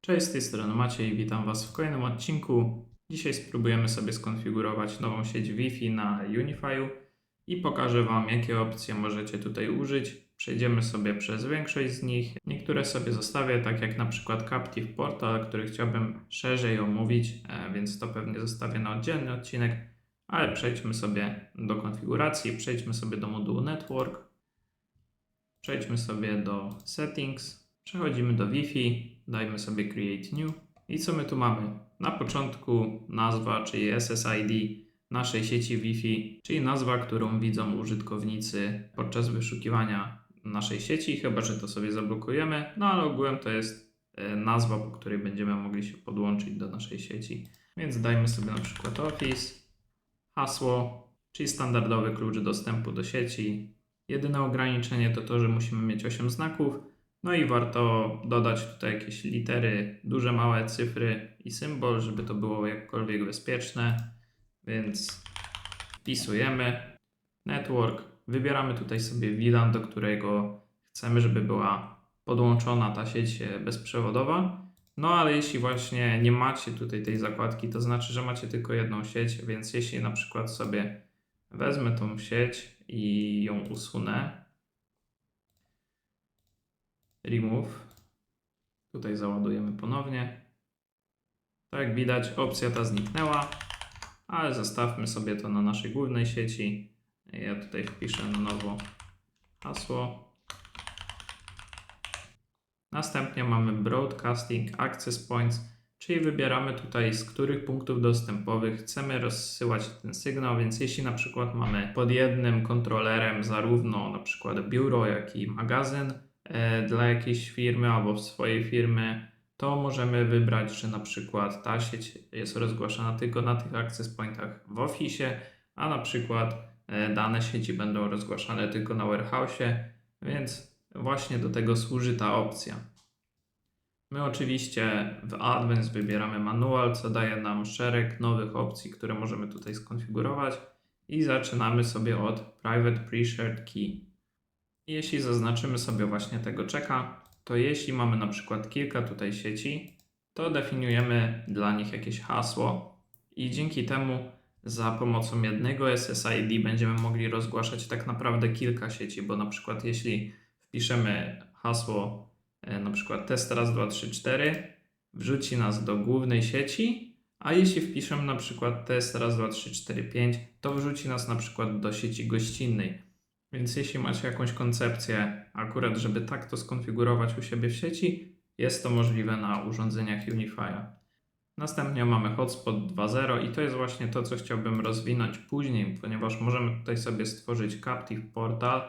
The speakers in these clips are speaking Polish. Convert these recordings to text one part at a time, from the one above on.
Cześć, z tej strony Maciej, witam Was w kolejnym odcinku. Dzisiaj spróbujemy sobie skonfigurować nową sieć Wi-Fi na Unify'u i pokażę Wam, jakie opcje możecie tutaj użyć. Przejdziemy sobie przez większość z nich. Niektóre sobie zostawię, tak jak na przykład Captive Portal, który chciałbym szerzej omówić, e, więc to pewnie zostawię na oddzielny odcinek. Ale przejdźmy sobie do konfiguracji, przejdźmy sobie do modułu Network, przejdźmy sobie do Settings, przechodzimy do Wi-Fi, dajmy sobie Create New. I co my tu mamy? Na początku nazwa, czyli SSID naszej sieci Wi-Fi, czyli nazwa, którą widzą użytkownicy podczas wyszukiwania naszej sieci, chyba że to sobie zablokujemy, no ale ogółem to jest e, nazwa, po której będziemy mogli się podłączyć do naszej sieci. Więc dajmy sobie na przykład Office, hasło, czyli standardowy klucz dostępu do sieci. Jedyne ograniczenie to to, że musimy mieć 8 znaków, no i warto dodać tutaj jakieś litery, duże, małe cyfry i symbol, żeby to było jakkolwiek bezpieczne. Więc wpisujemy network, wybieramy tutaj sobie VLAN, do którego chcemy, żeby była podłączona ta sieć e, bezprzewodowa. No ale jeśli właśnie nie macie tutaj tej zakładki, to znaczy, że macie tylko jedną sieć, więc jeśli na przykład sobie wezmę tą sieć i ją usunę, remove. Tutaj załadujemy ponownie. Tak jak widać, opcja ta zniknęła, ale zostawmy sobie to na naszej głównej sieci. Ja tutaj wpiszę na nowo hasło. Następnie mamy Broadcasting Access Points, czyli wybieramy tutaj z których punktów dostępowych chcemy rozsyłać ten sygnał, więc jeśli na przykład mamy pod jednym kontrolerem zarówno na przykład biuro, jak i magazyn, dla jakiejś firmy albo w swojej firmy, to możemy wybrać, że na przykład ta sieć jest rozgłaszana tylko na tych access pointach w Office, a na przykład e, dane sieci będą rozgłaszane tylko na warehouse'ie, więc właśnie do tego służy ta opcja. My oczywiście w Advanced wybieramy manual, co daje nam szereg nowych opcji, które możemy tutaj skonfigurować i zaczynamy sobie od Private Pre-Shared Key. Jeśli zaznaczymy sobie właśnie tego czeka, to jeśli mamy na przykład kilka tutaj sieci, to definiujemy dla nich jakieś hasło i dzięki temu za pomocą jednego SSID będziemy mogli rozgłaszać tak naprawdę kilka sieci, bo na przykład jeśli wpiszemy hasło e, na przykład test raz, dwa, trzy, cztery, wrzuci nas do głównej sieci, a jeśli wpiszemy na przykład test raz, dwa, trzy, cztery, pięć, to wrzuci nas na przykład do sieci gościnnej. Więc jeśli macie jakąś koncepcję, akurat żeby tak to skonfigurować u siebie w sieci, jest to możliwe na urządzeniach Unify'a. Następnie mamy Hotspot 2.0 i to jest właśnie to, co chciałbym rozwinąć później, ponieważ możemy tutaj sobie stworzyć Captive Portal,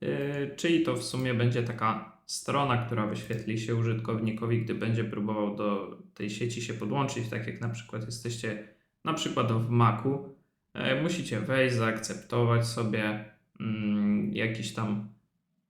yy, czyli to w sumie będzie taka strona, która wyświetli się użytkownikowi, gdy będzie próbował do tej sieci się podłączyć, tak jak na przykład jesteście na przykład w Macu. Yy, musicie wejść, zaakceptować sobie jakiś tam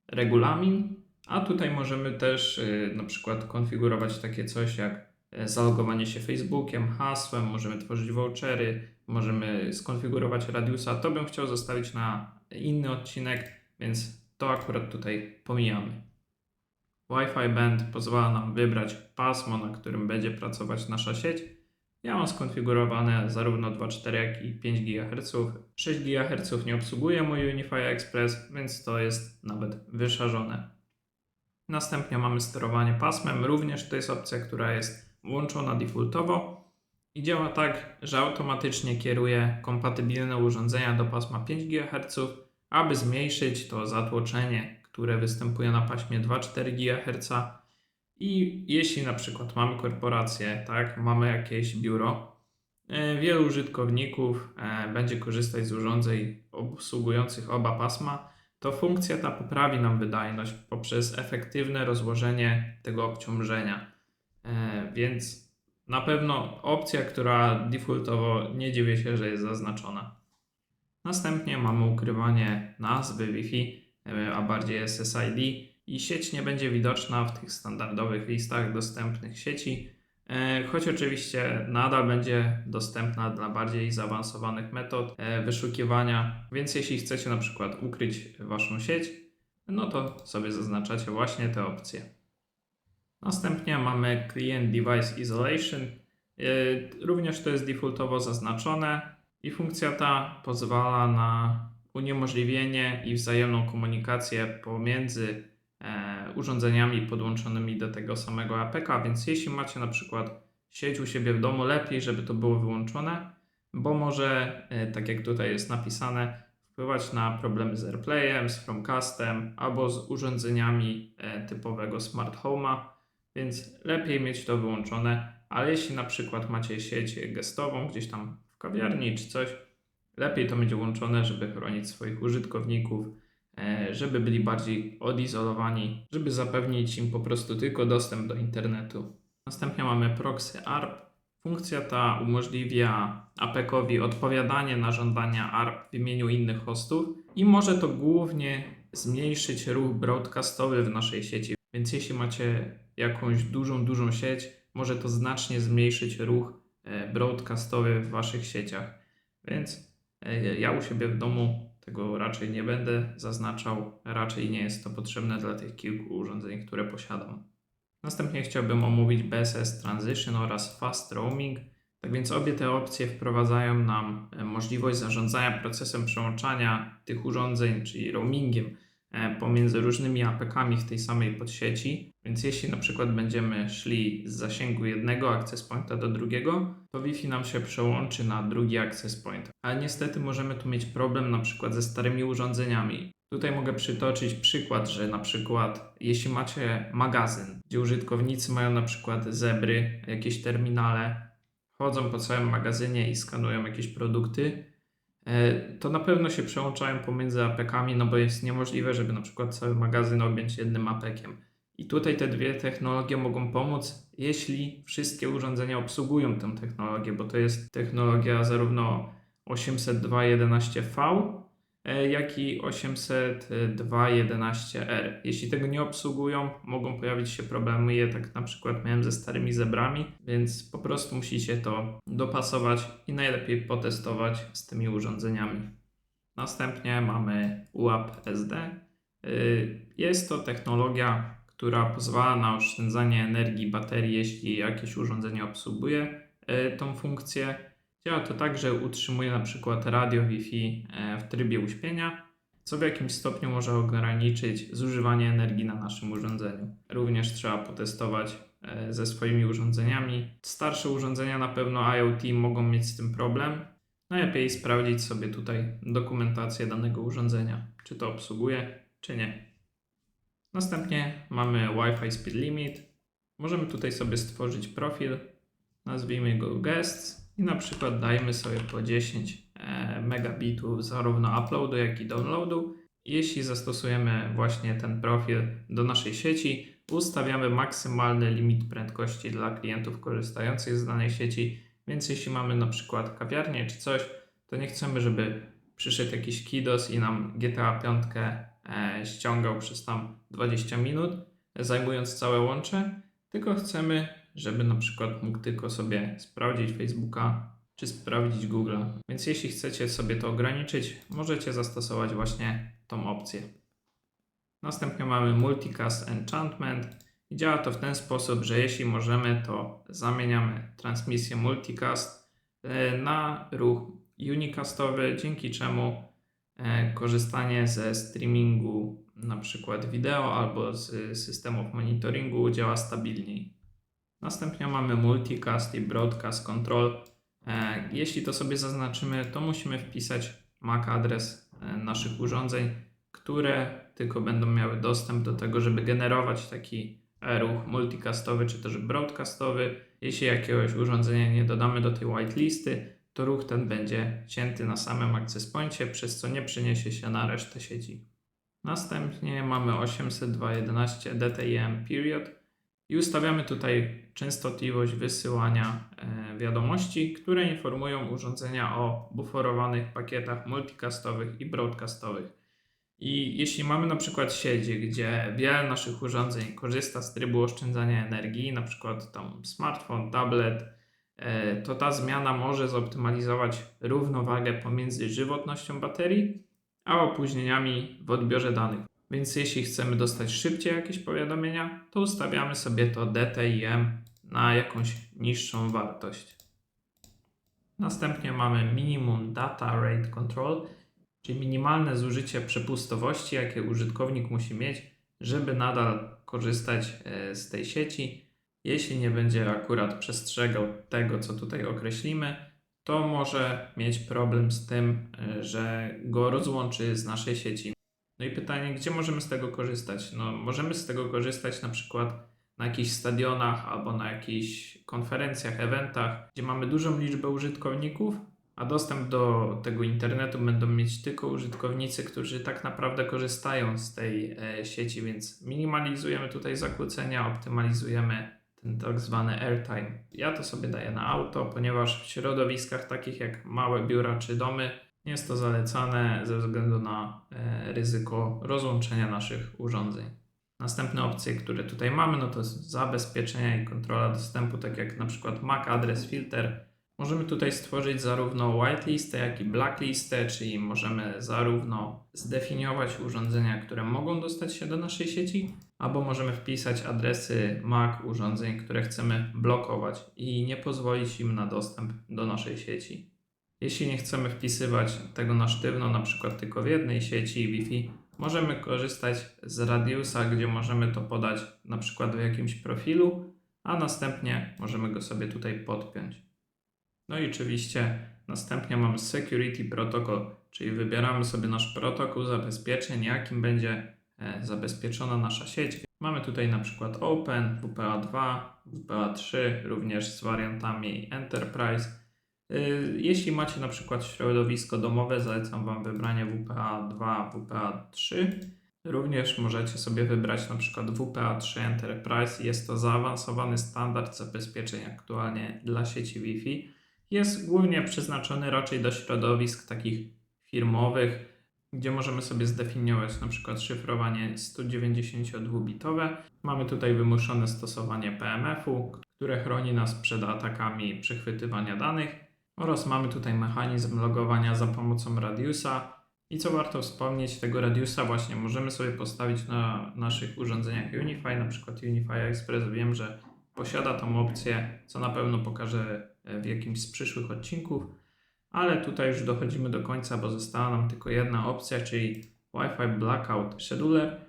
regulamin, a tutaj możemy też y, na przykład konfigurować takie coś jak e, zalogowanie się Facebookiem, hasłem, możemy tworzyć vouchery, możemy skonfigurować radiusa. To bym chciał zostawić na inny odcinek, więc to akurat tutaj pomijamy. Wi-Fi Band pozwala nam wybrać pasmo, na którym będzie pracować nasza sieć. Ja mam skonfigurowane zarówno 2.4 jak i 5 GHz. 6 GHz nie obsługuje mój Unify Express, więc to jest nawet wyszarzone. Następnie mamy sterowanie pasmem. Również to jest opcja, która jest włączona defaultowo i działa tak, że automatycznie kieruje kompatybilne urządzenia do pasma 5 GHz, aby zmniejszyć to zatłoczenie, które występuje na paśmie 2,4 GHz. I jeśli na przykład mamy korporację, tak, mamy jakieś biuro, e, wielu użytkowników e, będzie korzystać z urządzeń obsługujących oba pasma, to funkcja ta poprawi nam wydajność poprzez efektywne rozłożenie tego obciążenia. E, Więc na pewno opcja, która defaultowo nie dziwię się, że jest zaznaczona. Następnie mamy ukrywanie nazwy Wi-Fi, a bardziej SSID i sieć nie będzie widoczna w tych standardowych listach dostępnych sieci, e, choć oczywiście nadal będzie dostępna dla bardziej zaawansowanych metod e, wyszukiwania, więc jeśli chcecie na przykład ukryć waszą sieć, no to sobie zaznaczacie właśnie te opcje. Następnie mamy Client Device Isolation. Yy, Również to jest defaultowo zaznaczone i funkcja ta pozwala na uniemożliwienie i wzajemną komunikację pomiędzy e, urządzeniami podłączonymi do tego samego APK, więc jeśli macie na przykład sieć u siebie w domu, lepiej, żeby to było wyłączone, bo może, e, tak jak tutaj jest napisane, wpływać na problemy z AirPlayem, z Chromecastem albo z urządzeniami e, typowego smart home'a, więc lepiej mieć to wyłączone, ale jeśli na przykład macie sieć gestową gdzieś tam w kawiarni czy coś, lepiej to mieć włączone, żeby chronić swoich użytkowników, żeby byli bardziej odizolowani, żeby zapewnić im po prostu tylko dostęp do internetu. Następnie mamy proxy ARP. Funkcja ta umożliwia APK-owi odpowiadanie na żądania ARP w imieniu innych hostów i może to głównie zmniejszyć ruch broadcastowy w naszej sieci. Więc jeśli macie jakąś dużą, dużą sieć, może to znacznie zmniejszyć ruch e, broadcastowy w waszych sieciach. Więc e, ja u siebie w domu tego raczej nie będę zaznaczał. Raczej nie jest to potrzebne dla tych kilku urządzeń, które posiadam. Następnie chciałbym omówić BSS Transition oraz Fast Roaming. Tak więc obie te opcje wprowadzają nam e, możliwość zarządzania procesem przełączania tych urządzeń, czyli roamingiem pomiędzy różnymi APK-ami w tej samej podsieci. Więc jeśli na przykład będziemy szli z zasięgu jednego access pointa do drugiego, to Wi-Fi nam się przełączy na drugi access point. Ale niestety możemy tu mieć problem na przykład ze starymi urządzeniami. Tutaj mogę przytoczyć przykład, że na przykład jeśli macie magazyn, gdzie użytkownicy mają na przykład zebry, jakieś terminale, chodzą po całym magazynie i skanują jakieś produkty, e, to na pewno się przełączają pomiędzy APK-ami, no bo jest niemożliwe, żeby na przykład cały magazyn objąć jednym APK-iem. I tutaj te dwie technologie mogą pomóc, jeśli wszystkie urządzenia obsługują tę technologię, bo to jest technologia zarówno 802.11v, e, jak i 802.11r. Jeśli tego nie obsługują, mogą pojawić się problemy. Je tak na przykład miałem ze starymi zebrami, więc po prostu musicie to dopasować i najlepiej potestować z tymi urządzeniami. Następnie mamy UAP SD. Y, Jest to technologia, która pozwala na oszczędzanie energii baterii, jeśli jakieś urządzenie obsługuje y, tą funkcję. Działa to tak, że utrzymuje na przykład radio Wi-Fi e, w trybie uśpienia, co w jakimś stopniu może ograniczyć zużywanie energii na naszym urządzeniu. Również trzeba potestować e, ze swoimi urządzeniami. Starsze urządzenia na pewno IoT mogą mieć z tym problem. Najlepiej sprawdzić sobie tutaj dokumentację danego urządzenia, czy to obsługuje, czy nie. Następnie mamy Wi-Fi Speed Limit. Możemy tutaj sobie stworzyć profil, nazwijmy go Guests i na przykład dajmy sobie po 10 e, megabitów zarówno uploadu, jak i downloadu. Jeśli zastosujemy właśnie ten profil do naszej sieci, ustawiamy maksymalny limit prędkości dla klientów korzystających z danej sieci. Więc jeśli mamy na przykład kawiarnię czy coś, to nie chcemy, żeby przyszedł jakiś kidos i nam GTA 5 e, ściągał przez tam 20 minut, zajmując całe łącze, tylko chcemy, żeby na przykład mógł tylko sobie sprawdzić Facebooka czy sprawdzić Google. Więc jeśli chcecie sobie to ograniczyć, możecie zastosować właśnie tą opcję. Następnie mamy Multicast Enchantment i działa to w ten sposób, że jeśli możemy, to zamieniamy transmisję multicast e, na ruch unicastowy, dzięki czemu e, korzystanie ze streamingu na przykład wideo albo z systemów monitoringu działa stabilniej. Następnie mamy multicast i broadcast control. E, Jeśli to sobie zaznaczymy, to musimy wpisać MAC adres e, naszych urządzeń, które tylko będą miały dostęp do tego, żeby generować taki e, ruch multicastowy czy też broadcastowy. Jeśli jakiegoś urządzenia nie dodamy do tej whitelisty, to ruch ten będzie cięty na samym access poincie, przez co nie przeniesie się na resztę sieci. Następnie mamy 802.11 DTIM period i ustawiamy tutaj częstotliwość wysyłania e, wiadomości, które informują urządzenia o buforowanych pakietach multicastowych i broadcastowych. I jeśli mamy na przykład sieć, gdzie wiele naszych urządzeń korzysta z trybu oszczędzania energii, na przykład tam smartfon, tablet, e, to ta zmiana może zoptymalizować równowagę pomiędzy żywotnością baterii a opóźnieniami w odbiorze danych. Więc jeśli chcemy dostać szybciej jakieś powiadomienia, to ustawiamy sobie to DTIM na jakąś niższą wartość. Następnie mamy minimum data rate control, czyli minimalne zużycie przepustowości, jakie użytkownik musi mieć, żeby nadal korzystać e, z tej sieci. Jeśli nie będzie akurat przestrzegał tego, co tutaj określimy, to może mieć problem z tym, e, że go rozłączy z naszej sieci. No i pytanie, gdzie możemy z tego korzystać? No, możemy z tego korzystać na przykład na jakichś stadionach albo na jakichś konferencjach, eventach, gdzie mamy dużą liczbę użytkowników, a dostęp do tego internetu będą mieć tylko użytkownicy, którzy tak naprawdę korzystają z tej e, sieci, więc minimalizujemy tutaj zakłócenia, optymalizujemy ten tak zwany airtime. Ja to sobie daję na auto, ponieważ w środowiskach takich jak małe biura czy domy jest to zalecane ze względu na e, ryzyko rozłączenia naszych urządzeń. Następne opcje, które tutaj mamy, no to jest zabezpieczenia i kontrola dostępu, tak jak na przykład MAC Address Filter. Możemy tutaj stworzyć zarówno whitelistę, jak i blacklistę, czyli możemy zarówno zdefiniować urządzenia, które mogą dostać się do naszej sieci, albo możemy wpisać adresy MAC urządzeń, które chcemy blokować i nie pozwolić im na dostęp do naszej sieci. Jeśli nie chcemy wpisywać tego na sztywno, na przykład tylko w jednej sieci Wi-Fi, możemy korzystać z radiusa, gdzie możemy to podać na przykład w jakimś profilu, a następnie możemy go sobie tutaj podpiąć. No i oczywiście następnie mamy Security Protocol, czyli wybieramy sobie nasz protokół zabezpieczeń, jakim będzie e, zabezpieczona nasza sieć. Mamy tutaj na przykład Open, WPA2, WPA3, również z wariantami Enterprise. Y, Jeśli macie na przykład środowisko domowe, zalecam Wam wybranie WPA2, WPA3. Również możecie sobie wybrać na przykład WPA3 Enterprise. Jest to zaawansowany standard zabezpieczeń aktualnie dla sieci Wi-Fi. Jest głównie przeznaczony raczej do środowisk takich firmowych, gdzie możemy sobie zdefiniować na przykład szyfrowanie 192-bitowe. Mamy tutaj wymuszone stosowanie PMF-u, które chroni nas przed atakami przechwytywania danych oraz mamy tutaj mechanizm logowania za pomocą radiusa. I co warto wspomnieć, tego radiusa właśnie możemy sobie postawić na naszych urządzeniach Unify, na przykład Unify Express. Wiem, że posiada tą opcję, co na pewno pokażę e, w jakimś z przyszłych odcinków, ale tutaj już dochodzimy do końca, bo została nam tylko jedna opcja, czyli Wi-Fi Blackout Scheduler.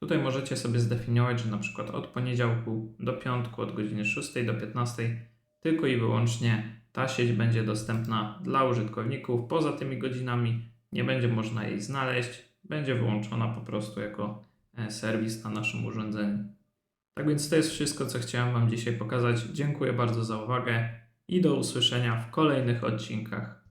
Tutaj możecie sobie zdefiniować, że na przykład od poniedziałku do piątku, od godziny 6 do 15 tylko i wyłącznie ta sieć będzie dostępna dla użytkowników. Poza tymi godzinami nie będzie można jej znaleźć, będzie wyłączona po prostu jako e, serwis na naszym urządzeniu. Tak więc to jest wszystko, co chciałem Wam dzisiaj pokazać. Dziękuję bardzo za uwagę i do usłyszenia w kolejnych odcinkach.